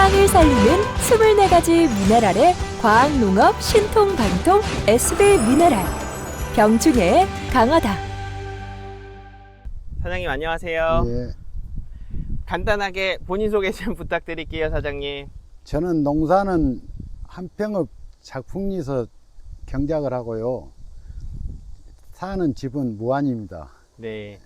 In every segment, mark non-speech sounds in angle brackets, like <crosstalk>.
땅을 살리는 24가지 미네랄의 과학농업 신통방통 SB 미네랄. 병충해에 강하다. 사장님 안녕하세요. 예, 간단하게 본인 소개 좀 <laughs> 부탁드릴게요, 사장님. 저는 농사는 한평읍 작풍리에서 경작을 하고요. 사는 집은 무안입니다. 네.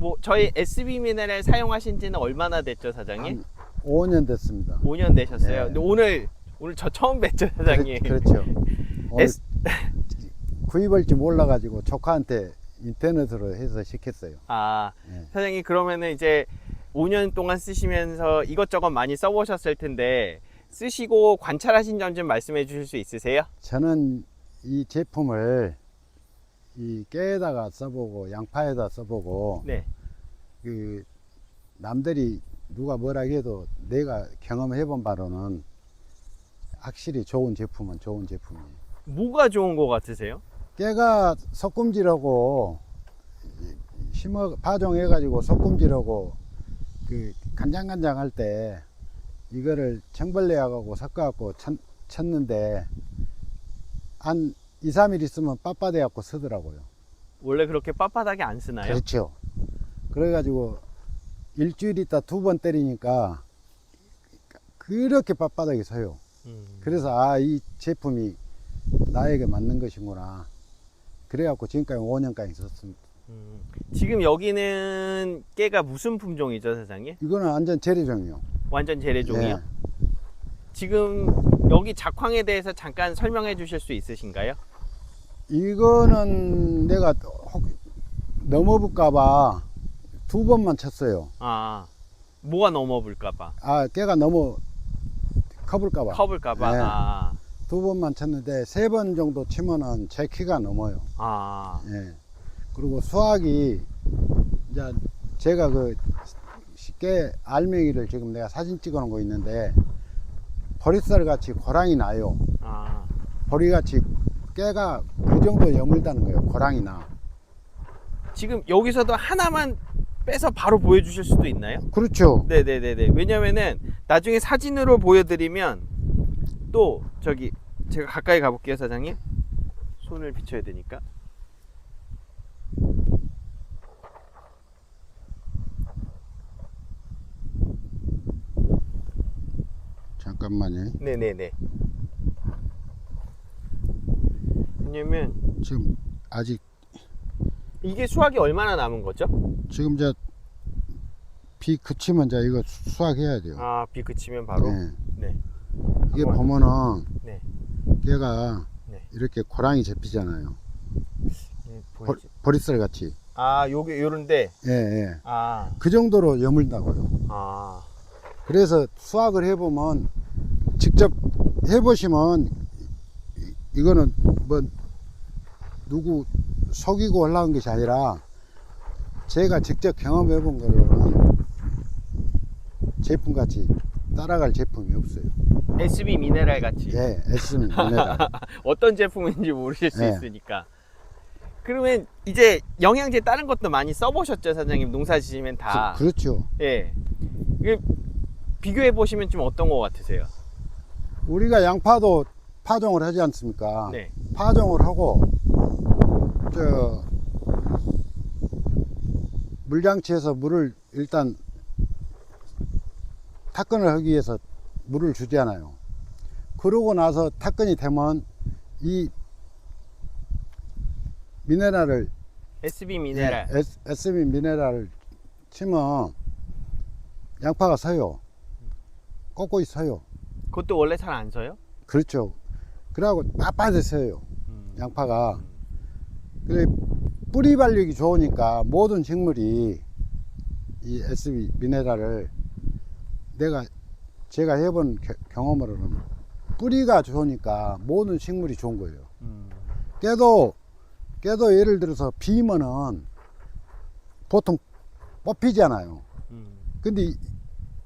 뭐 저희 SB 미네랄 사용하신 지는 얼마나 됐죠, 사장님? 한 5년 됐습니다. 5년 되셨어요. 네. 근데 오늘 오늘 저 처음 뵀죠, 사장님. <laughs> 그렇, 죠 S- <laughs> 구입할지 몰라가지고 조카한테 인터넷으로 해서 시켰어요. 아, 예. 사장님 그러면은 이제 5년 동안 쓰시면서 이것저것 많이 써보셨을 텐데 쓰시고 관찰하신 점 좀 말씀해 주실 수 있으세요? 저는 이 제품을 이 깨에다가 써보고 양파에다 써보고 네. 그 남들이 누가 뭐라 해도 내가 경험해본 바로는 확실히 좋은 제품은 좋은 제품이에요. 뭐가 좋은 거 같으세요? 깨가 석금질하고 심어 파종해가지고 석금질하고 그 간장간장 할 때 이거를 청벌레하고 섞어갖고 쳤, 쳤는데 한 2, 3일 있으면 빳빳해갖고 쓰더라고요. 원래 그렇게 빳빳하게 안 쓰나요? 그렇죠. 그래가지고 일주일 있다 두 번 때리니까 그렇게 빳빳하게 서요. 음. 그래서 아 이 제품이 나에게 맞는 것이구나. 그래갖고 지금까지 5년까지 썼습니다. 음. 지금 여기는 깨가 무슨 품종이죠, 사장님? 이거는 완전 재래종이요. 완전 재래종이요? 예. 지금 여기 작황에 대해서 잠깐 설명해 주실 수 있으신가요? 이거는 내가 혹 넘어볼까봐 두 번만 쳤어요. 아, 뭐가 넘어볼까봐. 아, 깨가 너무 커볼까봐. 커볼까봐. 네. 아, 두 번만 쳤는데 세 번 정도 치면은 제 키가 넘어요. 아, 예. 그리고 수학이 이제 제가 그 쉽게 알맹이를 지금 내가 사진 찍어 놓은 거 있는데 보리쌀 같이 고랑이 나요. 아. 보리 같이 깨가 그 정도 여물다는 거예요. 고랑이 나. 지금 여기서도 하나만 빼서 바로 보여주실 수도 있나요? 그렇죠. 네네네네. 왜냐면은 나중에 사진으로 보여드리면 또 저기 제가 가까이 가볼게요, 사장님. 손을 비춰야 되니까. 잠깐만요. 네네네. 왜냐면 지금 아직 이게 수확이 얼마나 남은 거죠? 지금 저비 그치면 이제 이거 수- 수확해야 돼요. 아, 비 그치면 바로. 네. 네. 이게 한번- 보면은 네. 깨가 네. 이렇게 고랑이 잡히잖아요. 네, 보, 보이지? 보리쌀 같이. 아, 요게 요런데. 예, 예. 아, 그 정도로 여물다고요. 아. 그래서 수확을 해보면 직접 해보시면 이- 이거는 뭐 누구 속이고 올라온 것이 아니라 제가 직접 경험해본 거로는 제품같이 따라갈 제품이 없어요. SB 미네랄 같이. 예, S는 미네랄. <laughs> 어떤 제품인지 모르실 수 네. 있으니까. 그러면 이제 영양제 다른 것도 많이 써보셨죠, 사장님? 농사 지시면 다. 그, 그렇죠. 예. 비교해 보시면 좀 어떤 것 같으세요? 우리가 양파도 파종을 하지 않습니까? 네. 파종을 하고 저 물장치에서 물을 일단 탁근을 하기 위해서 물을 주잖아요. 그러고 나서 탁근이 되면 이 미네랄을 SB 미네랄. 예, S- SB 미네랄을 치면 양파가 서요. 꼿꼿이 서요. 그것도 원래 잘안 써요? 그렇죠. 그러고 서요. 음. 양파가. 그래 뿌리 발육이 좋으니까 모든 식물이 이 SB 미네랄을 내가 제가 해본 겨- 경험으로는 뿌리가 좋으니까 모든 식물이 좋은 거예요. 음. 깨도 깨도 예를 들어서 비면은 보통 뽑히잖아요. 음. 근데 이,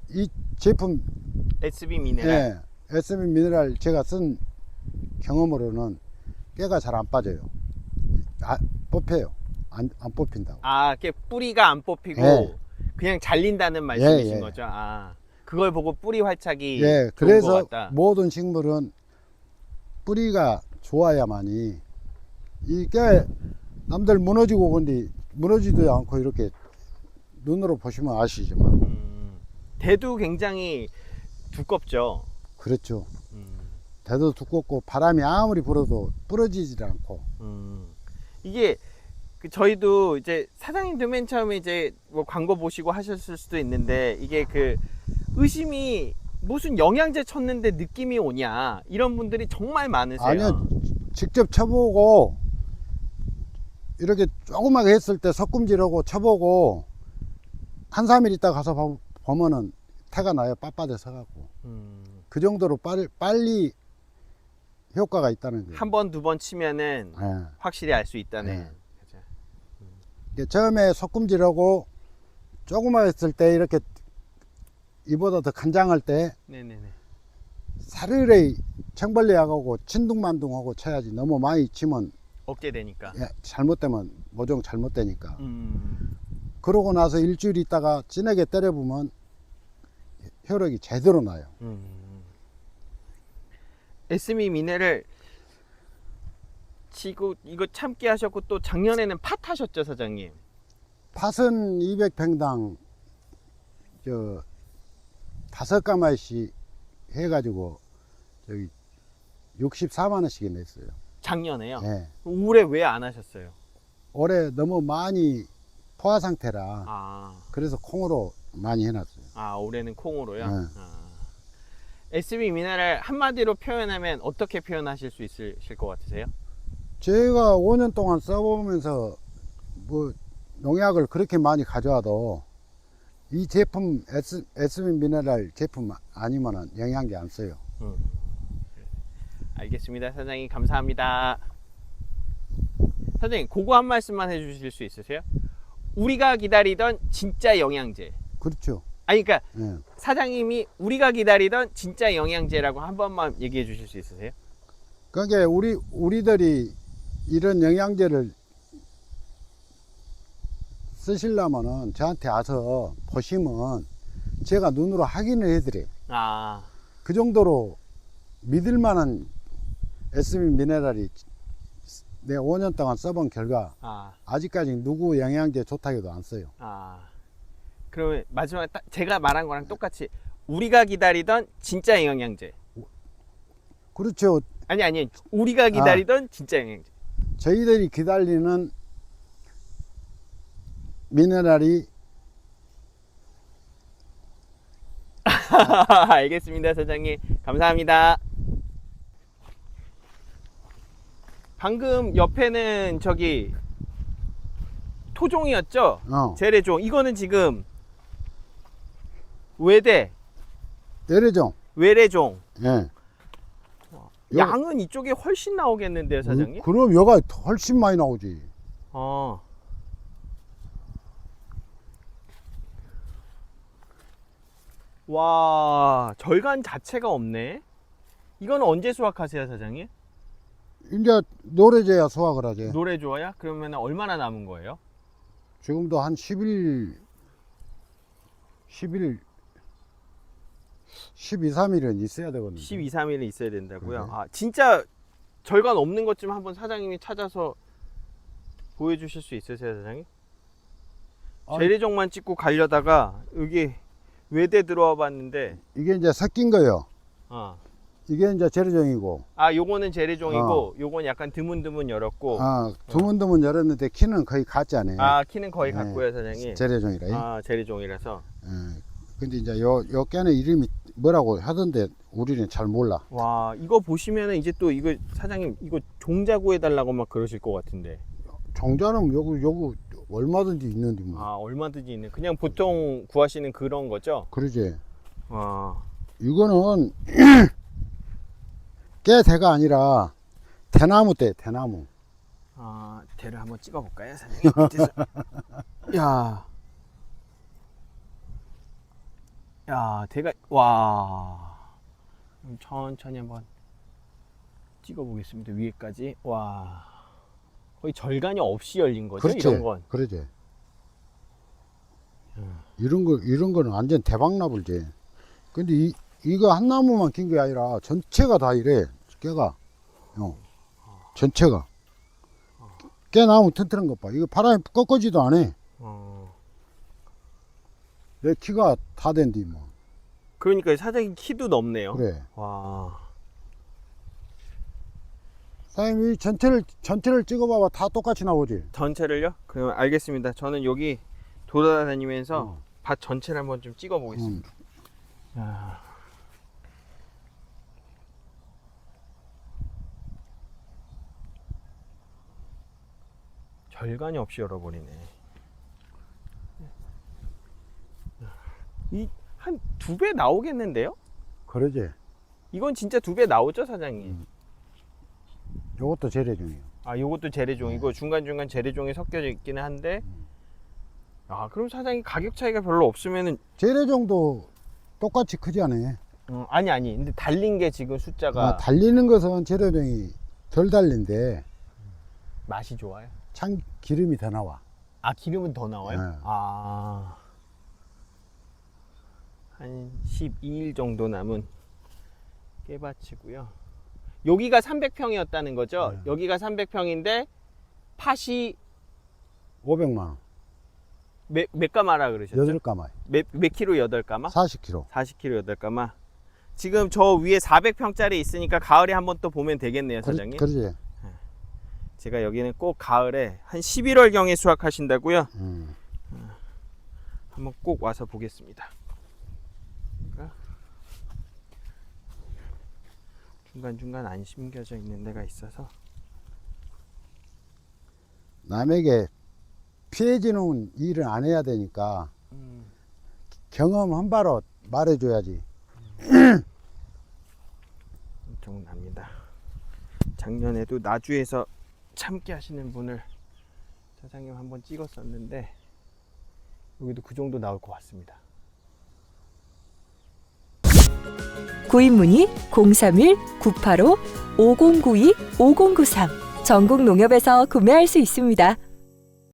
이 제품 SB 미네랄. 예, SB 미네랄 제가 쓴 경험으로는 깨가 잘 안 빠져요. 아, 뽑혀요. 안, 안 뽑힌다고. 아, 이게 뿌리가 안 뽑히고 예. 그냥 잘린다는 말씀이신 예. 거죠? 아. 그걸 보고 뿌리 활착이 예, 좋은 것 그래서 같다. 모든 식물은 뿌리가 좋아야만이 이게 남들 무너지고 본디 무너지도 않고 이렇게 눈으로 보시면 아시지만 음, 대도 굉장히 두껍죠. 그렇죠. 음, 대도 두껍고 바람이 아무리 불어도 부러지질 않고. 음. 이게 그 저희도 이제 사장님도 맨 처음에 이제 뭐 광고 보시고 하셨을 수도 있는데 이게 그 의심이 무슨 영양제 쳤는데 느낌이 오냐 이런 분들이 정말 많으세요. 아니요. 직접 쳐보고 이렇게 조그맣게 했을 때 석금질하고 쳐보고 한 3일 있다 가서 보- 보면은 태가 나요. 빳빳해 서 갖고. 음, 그 정도로 빨리, 빨리 효과가 있다는 거예요 한 번 두 번 치면은 예. 확실히 알 수 있다네. 네. 그죠? 이게 처음에 석금질하고 조그맣게 했을 때 이렇게 이보다 더 간장할 때 네네네. 사르르 청벌레약하고 진둥만둥하고 쳐야지 너무 많이 치면 얻게 되니까. 예, 잘못되면 모종 잘못되니까 음, 그러고 나서 일주일 있다가 진하게 때려보면 혈액이 제대로 나요 음. 에스미 미네를 치고 이거 참기 하셨고 또 작년에는 팥 하셨죠 사장님. 팥은 200평당 저 다섯 가마씩 해가지고 저기 64만 원씩 냈어요 작년에요. 예. 올해 왜 안 하셨어요? 올해 너무 많이 포화 상태라 아, 그래서 콩으로 많이 해놨어요. 아 올해는 콩으로요. 네. 아. SB 미네랄 한마디로 표현하면 어떻게 표현하실 수 있으실 것 같으세요? 제가 5년 동안 써보면서 뭐 농약을 그렇게 많이 가져와도 이 제품 S, SB 미네랄 제품 아니면은 영양제 안 써요. 음. 알겠습니다, 사장님 감사합니다. 사장님, 그거 한 말씀만 해주실 수 있으세요? 우리가 기다리던 진짜 영양제. 그렇죠. 아니, 그러니까 예. 사장님이 우리가 기다리던 진짜 영양제라고 한 번만 얘기해 주실 수 있으세요? 그러니까 우리 우리들이 이런 영양제를 쓰시려면은 저한테 와서 보시면 제가 눈으로 확인을 해드려요. 아, 그 정도로 믿을 만한 SB 미네랄이 내가 5년 동안 써본 결과 아, 아직까지 누구 영양제 좋다고도 안 써요. 아. 그러면 마지막에 딱 제가 말한 거랑 똑같이 우리가 기다리던 진짜 영양제. 그렇죠. 아니 아니 우리가 기다리던 진짜 영양제. 저희들이 기다리는 미네랄이 <laughs> 알겠습니다, 사장님. 감사합니다. 방금 옆에는 저기 토종이었죠? 어, 재래종. 이거는 지금 외대, 예래종. 외래종. 예. 요- 양은 이쪽에 훨씬 나오겠는데요, 사장님? 음, 그럼 여가 훨씬 많이 나오지. 어. 와, 절간 자체가 없네. 이거는 언제 수확하세요, 사장님? 이제 노래져야 수확을 하지. 노래 좋아야? 그러면 얼마나 남은 거예요? 지금도 한 10일, 10일, 12, 3일은 있어야 되거든요. 12, 3일은 있어야 된다고요? 네. 아, 진짜 절간 없는 것 좀 한번 사장님이 찾아서 보여주실 수 있으세요, 사장님? 아니. 재래종만 찍고 가려다가 여기 외대 들어와 봤는데, 이게 이제 섞인 거예요. 어. 이게 이제 재래종이고, 아, 요거는 재래종이고, 어. 요건 약간 드문드문 열었고, 아, 드문드문 열었는데 키는 거의 가짜네. 아, 키는 거의 네. 같고요, 사장님. 재래종이라. 아, 재래종이라서. 예. 근데 이제 요, 요 깨는 이름이 뭐라고 하던데 우리는 잘 몰라. 와, 이거 보시면은 이제 또 이거 사장님 이거 종자 구해달라고 막 그러실 것 같은데. 종자는 요거, 요거 얼마든지 있는데 뭐. 아, 얼마든지 있는. 그냥 보통 구하시는 그런 거죠? 그러지. 와. 이거는 <clears throat> 깨대가 아니라 대나무 대 대나무. 아, 대를 한번 찍어 볼까요, 사장님? 밑에서. <laughs> 야. 야, 대가 와. 천천히 한번 찍어 보겠습니다. 위에까지. 와. 거의 절간이 없이 열린 거죠, 그렇지. 이런 건. 그러지. 이런 거 이런 거는 완전 대박 나불지. 근데 이, 이거 한 나무만 긴 게 아니라 전체가 다 이래. 깨가. 어. 전체가. 깨 나무 튼튼한 것 봐. 이거 바람이 꺾어지도 안 해. 어. 내 키가 다 된디 뭐. 그러니까 사장님 키도 넘네요. 그래. 와. 사장님 이 전체를 전체를 찍어봐봐 다 똑같이 나오지. 전체를요? 그럼 알겠습니다. 저는 여기 돌아다니면서 어. 밭 전체를 한번 좀 찍어 음. 보겠습니다. 야. 절간이 없이 열어버리네. 이 한 두 배 나오겠는데요? 그러지. 이건 진짜 두 배 나오죠, 사장님? 음. 요것도 재래 중이에요. 아, 요것도 재래종이고 중간중간 재래종이 섞여져 있기는 한데 아, 그럼 사장님 가격 차이가 별로 없으면은 재래 정도 똑같이 크지 않아요. 어, 아니 아니. 근데 달린 게 지금 숫자가 아, 달리는 것은 재래종이 덜 달린데 맛이 좋아요. 참 기름이 더 나와. 아, 기름은 더 나와요? 네. 아. 한 12일 정도 남은 깨밭이고요. 여기가 300평이었다는 거죠? 네. 여기가 300평인데 팥이 500만 원. 몇, 몇 가마라 그러셨죠? 여덟 가마. 몇, 몇 킬로 여덟 가마? 40kg. 40kg 여덟 가마. 지금 저 위에 400평짜리 있으니까 가을에 한번 또 보면 되겠네요, 사장님. 그러지. 제가 여기는 꼭 가을에 한 11월 경에 수확하신다고요? 음. 한번 꼭 와서 보겠습니다. 중간 중간 안 심겨져 있는 데가 있어서 남에게 피해지는 일을 안 해야 되니까 경험 한 바로 말해줘야지. <clears throat> 엄청납니다. 작년에도 나주에서 참깨 하시는 분을 사장님 한번 찍었었는데 여기도 그 정도 나올 것 같습니다. 구입 문의 031-985-5092-5093 전국 농협에서 구매할 수 있습니다.